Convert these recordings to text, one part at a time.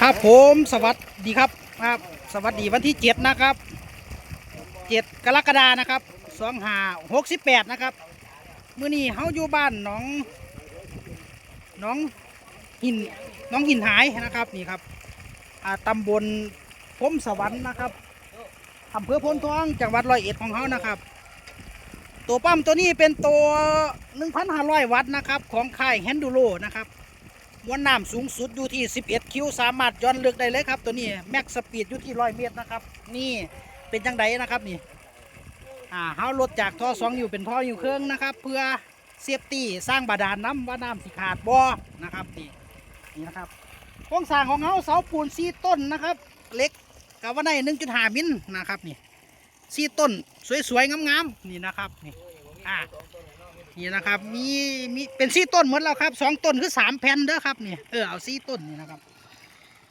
ครับผมสวัสดีครับครับ สวัสดีวันที่เจ็ดนะครับเจ็ดกรกฎานะครับสองห้าหกสิบแปดนะครับเมื้อนี้เฮาอยู่บ้านน้องน้องหินน้องหินหายนะครับนี่ครับตำบลพรมสวรรค์นะครับอำเภอพนทองจังหวัดร้อยเอ็ดของเฮานะครับ ตัวปั๊มตัวนี้เป็นตัว 1,500 วัตต์นะครับ ของค่ายแฮนดูโรนะครับ มวลน้ำสูงสุดอยู่ที่ 11 คิวสามารถย้อนลึกได้เลยครับ ตัวนี้แม็กสปีดอยู่ที่100เมตรนะครับ นี่เป็นจังไดนะครับนี่อ่าเฮาลดจากท่อสองอยู่เป็นท่ออยู่เครื่องนะครับ เพื่อเซฟตี้สร้างบาดาลน้ำว่าน้ำสิขาดบ่นะครับนี่นี่นะครับโครงสร้างของเฮาเสาปูนสีต้นนะครับเล็กกับว่าใน1.5มิลนะครับนี่สีต้นสวยๆงามๆนี่นะครับนี่อ่า นี่นะครับมีมีเป็นสี่ต้นหมดแล้วครับสองต้นคือสามแผ่นเด้อครับนี่เออเอาสี่ต้นนี่นะครับ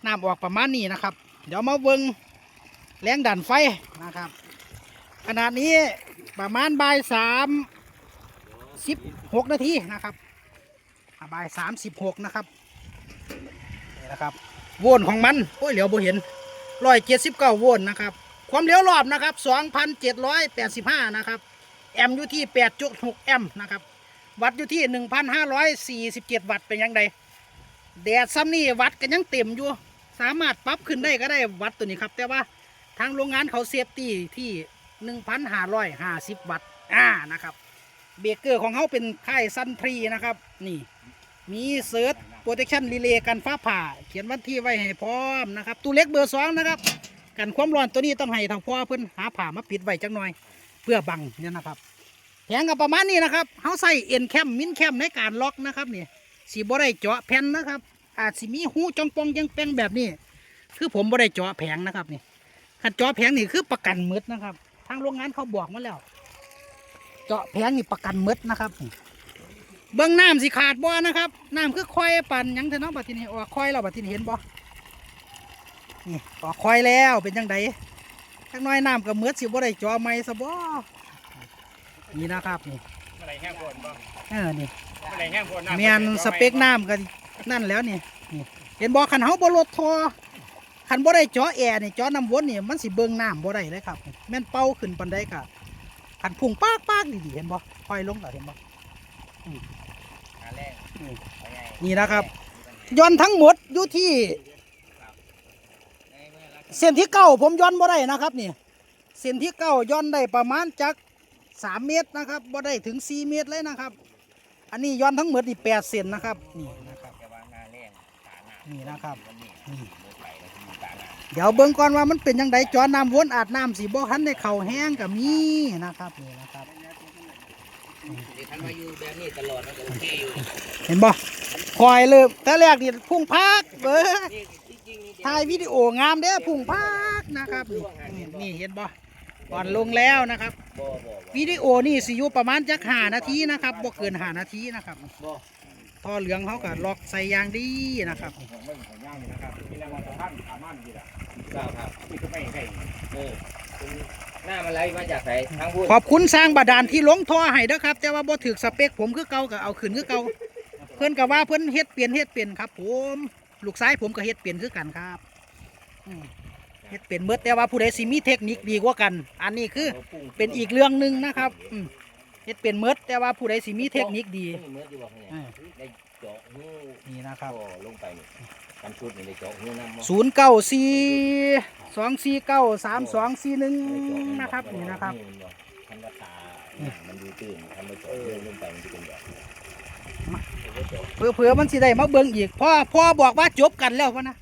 น้ำออกประมาณนี้นะครับ เดี๋ยวมาเบิ้งแรงดันไฟนะครับ ขนาดนี้ประมาณบ่ายสามสิบหกนาทีนะครับบ่ายสามสิบหกนะครับนี่นะครับโวลต์ของมันโอ้ยเหลียวบ่เห็นร้อยเจ็ดสิบเก้าโวลต์นะครับ ความเร็วรอบนะครับสองพันเจ็ดร้อยแปดสิบห้านะครับ แอมป์อยู่ที่8.6แอมป์นะครับ วัตต์อยู่ที่1,547วัตต์เป็นยังไงแดดซ้ำนี่วัตต์ก็ยังเต็มอยู่ สามารถปรับขึ้นได้ก็ได้วัตต์ตัวนี้ครับ แต่ว่าทางโรงงานเขาเซฟตี้ที่1,550วัตต์อ่านะครับเบรกเกอร์ของเขาเป็นค่ายซันทรีนะครับ นี่ มีเซิร์ชโปรเทคชั่นรีเลย์กันฟ้าผ่า เขียนวันที่ไว้ให้พร้อมนะครับตู้เล็กเบอร์สองนะครับ กันความร้อนตัวนี้ต้องให้ทางพ่อเพิ่นหาผ่ามาปิดไว้จักหน่อย เพื่อบังเนี่ยนะครับ แผงกับประมาณนี้นะครับเขาใส่เอ็นแคมมินแคมในการล็อกนะครับนี่สีบ่ได้เจาะแผ่นนะครับ อาจสิมีหูจองปองยังแป้งแบบนี้ คือผมบ่ได้เจาะแผงนะครับนี่คันเจาะแผงนี่คือประกันมืดนะครับ ทางโรงงานเขาบอกมาแล้ว เจาะแผงนี่ประกันมืดนะครับเบื้องน้ำสิขาดบ่นะครับน้ำคือควายปั่นยังเถอะเน้องบัดทีนี้ออกควายเราบัดทีนี้เห็นบ่นี่ออกควายแล้วเป็นจังได จักหน้อยน้ำกับเมือดสิบ่ได้จอไม่ซะบ่นี่นะครับนี่อะไรแห้งโพนบ่เออนี่อะไรแห้งโพนแมนสเปคน้ำกันนั่นแล้วนี่นี่เห็นบ่คันเฮาบ่ลดทอคันบ่ได้จอแอร์นี่จอน้ำวนนี่มันสิเบิ่งน้ำบ่ได้เลยครับแม่นเป่าขึ้นปานใดก็คันพุ่งปากปากดีๆเห็นบ่ค่อยลงก็เห็นบ่ขาแรงนี่นะครับย้อนทั้งหมดอยู่ที่ เส้นที่เก้าผมย้อนบ่ได้นะครับนี่เส้นที่เก้าย้อนได้ประมาณจักสามเมตรนะครับบ่ได้ถึงสี่เมตรเลยนะครับ อันนี้ย้อนทั้งหมดนี่แปดเซนนะครับนี่นะครับนี่นะครับนี่เดี๋ยวเบิ่งก่อนว่ามันเป็นยังไงจอน้ำวนอาบน้ำสีบ่ทันได้เข่าแห้งกับมีนะครับนี่นะครับเดี๋ยวท่านมาอยู่แบบนี้ตลอดมันก็โอเคอยเห็นบ่คอยเลยแต่แรกนี่พุ่งพักเบ้อ ถ่ายวิดีโองามเด้อพุ่งพักนะครับนี่นี่เห็นบ่ก่อนลงแล้วนะครับวิดีโอนี่สิอยู่ประมาณจักหานาทีนะครับบ่เกินหานาทีนะครับบ่ท่อเหลืองเขาก็ล็อกใส่ยางดีนะครับไม่ของย่างนี่นะครับที่เรามาทำทำมันดีละครับครับนี่ก็ไม่ใช่เออหน้ามันไหลมาจากไหนทางพูดขอบคุณสร้างบาดาลที่ลงท่อให้เด้อครับ แต่ว่าบ่ถึกสเปคผมคือเก่าก็เอาขึ้นคือเก่าเพิ่อนก็ว่าเพิ่อนเฮ็ดเปลี่ยนเฮ็ดเปลี่ยนครับ ผม ลูกชายผมก็เฮ็ดเปลี่ยนคือกันครับอืมเฮ็ดเปลี่ยนเบิดแต่ว่าผู้ใดสิมีเทคนิคดีกว่ากัน อันนี้คือเป็นอีกเรื่องหนึ่งนะครับอืมเฮ็ดเปลี่ยนเบิดแต่ว่าผู้ใดสิมีเทคนิคดีนี่เมื่ออยู่บ่เนี่ยอ่าได้เจาะหูนี่นะครับก็ลงไปนี่กันชุดนี่ได้เจาะหูน้ำศูนย์เก้าสี่สองสี่เก้าสามสองสี่หนึ่งนะครับนี่นะครับทันว่าตาเนี่ยมันดูตื่นทันว่าเจาะเรื่องลงไปมันจะเป็นแบบนี้ เผื่อเผื่อๆมันสิได้มาเบิ่งอีกพ่อพ่อบอกว่าจบกันแล้ววะนะ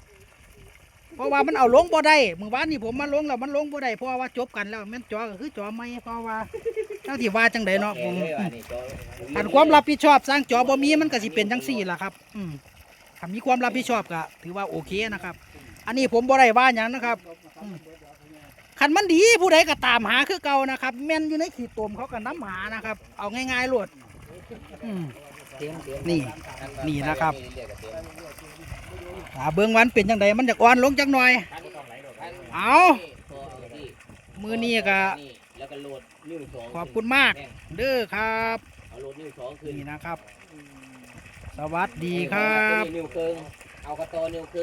เพราะว่ามันเอาลงบ่ได้เมื่อวานนี่ผมมาลงแล้วมันลงบ่ได้เพราะว่าจบกันแล้วแม่นจอก็คือจอไม่เพราะว่าเจ้าที่ว่าจังไดเนาะผมแก่เลยว่านี่เจาะอันความรับผิดชอบสร้างจอบ่มีมันก็สิเป็นจังซี่ล่ะครับ อืมถ้ามีความรับผิดชอบก็ถือว่าโอเคนะครับ อันนี้ผมบ่ได้ว่าหยังนะครับอืมคันมันดีผู้ใดก็ตามหาคือเก่านะครับ แม่นอยู่ในขีดตมเขาก็นํหานะครับ เอาง่ายๆโลดอืม เตรียมเตรียมนี่นี่นะครับเรียกกับเตรียมอ่าเบื้องวันเป็นจังไดมันจะอ่อนลงจังหน่อย เอามือนี้ก็นี่แล้วก็โหลดนิ้วสองขอบคุณมาก เด้อครับเอาโหลดนิ้วสองขึ้นนี่นะครับ สวัสดีครัตัวบ